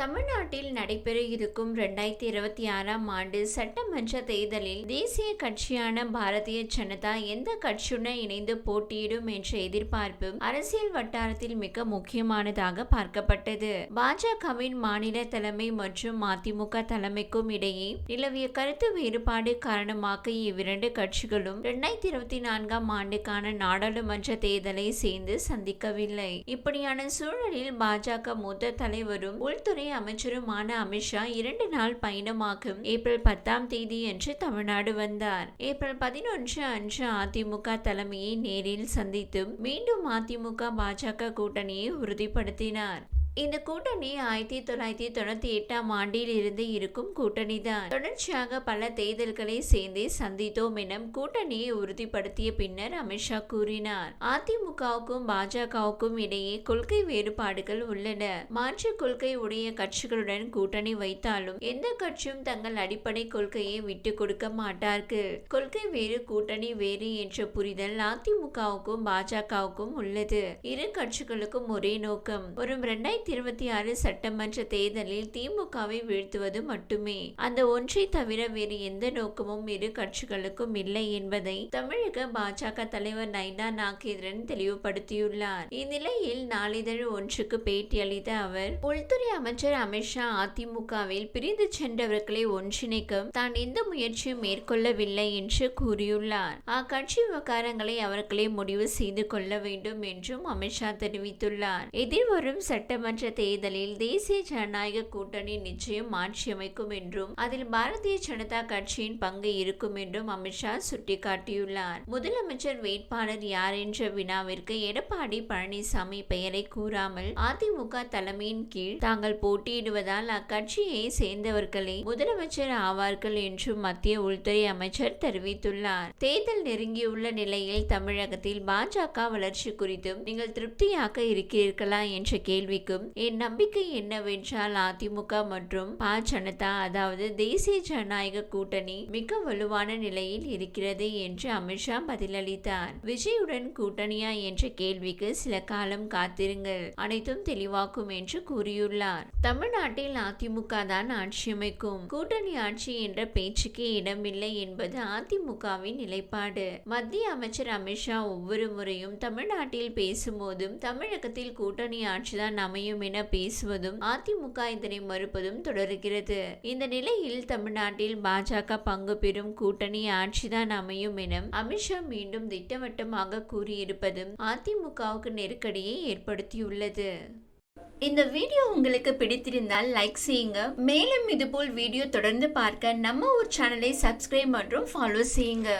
தமிழ்நாட்டில் நடைபெற இருக்கும் இரண்டாயிரத்தி இருபத்தி ஆறாம் ஆண்டு சட்டமன்ற தேர்தலில் தேசிய கட்சியான பாரதிய ஜனதா எந்த கட்சியுடன் இணைந்து போட்டியிடும் என்ற எதிர்பார்ப்பு அரசியல் வட்டாரத்தில் மிக முக்கியமானதாக பார்க்கப்பட்டது. பாஜகவின் மாநில தலைமை மற்றும் மதிமுக தலைமைக்கும் இடையே நிலவிய கருத்து வேறுபாடு காரணமாக இவ்விரண்டு கட்சிகளும் இரண்டாயிரத்தி இருபத்தி நான்காம் ஆண்டுக்கான நாடாளுமன்ற தேர்தலை சேர்ந்து சந்திக்கவில்லை. இப்படியான சூழலில் பாஜக மூத்த தலைவரும் உள்துறை அமைச்சருமான அமித்ஷா இரண்டு நாள் பயணமாகும் ஏப்ரல் பத்தாம் தேதி அன்று தமிழ்நாடு வந்தார். ஏப்ரல் பதினொன்று அன்று அதிமுக தலைமையை நேரில் சந்தித்து மீண்டும் அதிமுக பாஜக கூட்டணியை உறுதிப்படுத்தினார். இந்த கூட்டணி ஆயிரத்தி தொள்ளாயிரத்தி தொண்ணூத்தி எட்டாம் ஆண்டில் இருந்து இருக்கும் கூட்டணி தான். தொடர்ச்சியாக பல தேர்தல்களை சேர்ந்தே சந்தித்தோம் என கூட்டணியை உறுதிப்படுத்திய பின்னர் அமித்ஷா கூறினார். அதிமுகவுக்கும் பாஜகவுக்கும் இடையே கொள்கை வேறுபாடுகள் உள்ளன. மாற்று கொள்கை உடைய கட்சிகளுடன் கூட்டணி வைத்தாலும் எந்த கட்சியும் தங்கள் அடிப்படை கொள்கையை விட்டு கொடுக்க மாட்டார்கள். கொள்கை வேறு கூட்டணி வேறு என்ற புரிதல் அதிமுகவுக்கும் பாஜகவுக்கும் உள்ளது. இரு கட்சிகளுக்கும் ஒரே நோக்கம். வரும் ரெண்டாயிரத்தி இருபத்தி ஆறு சட்டமன்ற தேர்தலில் திமுகவை வீழ்த்துவது மட்டுமே. அந்த ஒன்றை தவிர வேறு எந்த நோக்கமும் இரு கட்சிகளுக்கும் இல்லை என்பதை தமிழக பாஜக தலைவர் நைனா நாகேந்திரன் தெளிவுபடுத்தியுள்ளார். இந்நிலையில் நாளிதழ் ஒன்றுக்கு பேட்டியளித்த அவர் உள்துறை அமைச்சர் அமித்ஷா அதிமுகவில் பிரிந்து சென்றவர்களை ஒன்றிணைக்கும் தான் எந்த முயற்சியும் மேற்கொள்ளவில்லை என்று கூறியுள்ளார். அக்கட்சி விவகாரங்களை அவர்களே முடிவு செய்து கொள்ள வேண்டும் என்றும் அமித்ஷா தெரிவித்துள்ளார். எதிர்வரும் சட்டமன்ற தேர்தலில் தேசிய ஜனநாயக கூட்டணி நிச்சயம் மாற்றியமைக்கும் என்றும் அதில் பாரதிய ஜனதா கட்சியின் பங்கு இருக்கும் என்றும் அமித்ஷா சுட்டிக்காட்டியுள்ளார். முதலமைச்சர் வேட்பாளர் யார் என்ற வினாவிற்கு எடப்பாடி பழனிசாமி பெயரை கூறாமல் அதிமுக தலைமையின் கீழ் தாங்கள் போட்டியிடுவதால் அக்கட்சியை சேர்ந்தவர்களே முதலமைச்சர் ஆவார்கள் என்றும் மத்திய உள்துறை அமைச்சர் தெரிவித்துள்ளார். தேர்தல் நெருங்கியுள்ள நிலையில் தமிழகத்தில் பாஜக வளர்ச்சி குறித்தும் நீங்கள் திருப்தியாக இருக்கிறீர்களா என்ற கேள்விக்கும் என் நம்பிக்கை என்னவென்றால் அதிமுக மற்றும் பா ஜனதா அதாவது தேசிய ஜனநாயக கூட்டணி மிக வலுவான நிலையில் இருக்கிறது என்று அமித்ஷா பதிலளித்தார். விஜயுடன் கூட்டணியா என்ற கேள்விக்கு சில காலம் காத்திருங்கள். அனைத்தும் தெளிவாக்கும் என்று கூறியுள்ளார். தமிழ்நாட்டில் அதிமுக தான் ஆட்சியமைக்கும் கூட்டணி ஆட்சி என்ற பேச்சுக்கே இடமில்லை என்பது அதிமுகவின் நிலைப்பாடு. மத்திய அமைச்சர் அமித்ஷா ஒவ்வொரு முறையும் தமிழ்நாட்டில் பேசும்போதும் தமிழகத்தில் கூட்டணி ஆட்சிதான் அமையும் என பேசுவதும் அதிமுக இதனை மறுப்பதும் தொடர்கிறது. இந்த நிலையில் தமிழ்நாட்டில் பாஜக பங்கு பெறும் கூட்டணி ஆட்சிதான் அமையும் என அமித்ஷா மீண்டும் திட்டவட்டமாக கூறியிருப்பதும் அதிமுகவுக்கு நெருக்கடியை ஏற்படுத்தியுள்ளது. இந்த வீடியோ உங்களுக்கு பிடித்திருந்தால் லைக் செய்யுங்க. மேலும் இதுபோல் வீடியோ தொடர்ந்து பார்க்க நம்ம ஒரு சேனலை சப்ஸ்கிரைப் மற்றும் ஃபாலோ செய்யுங்க.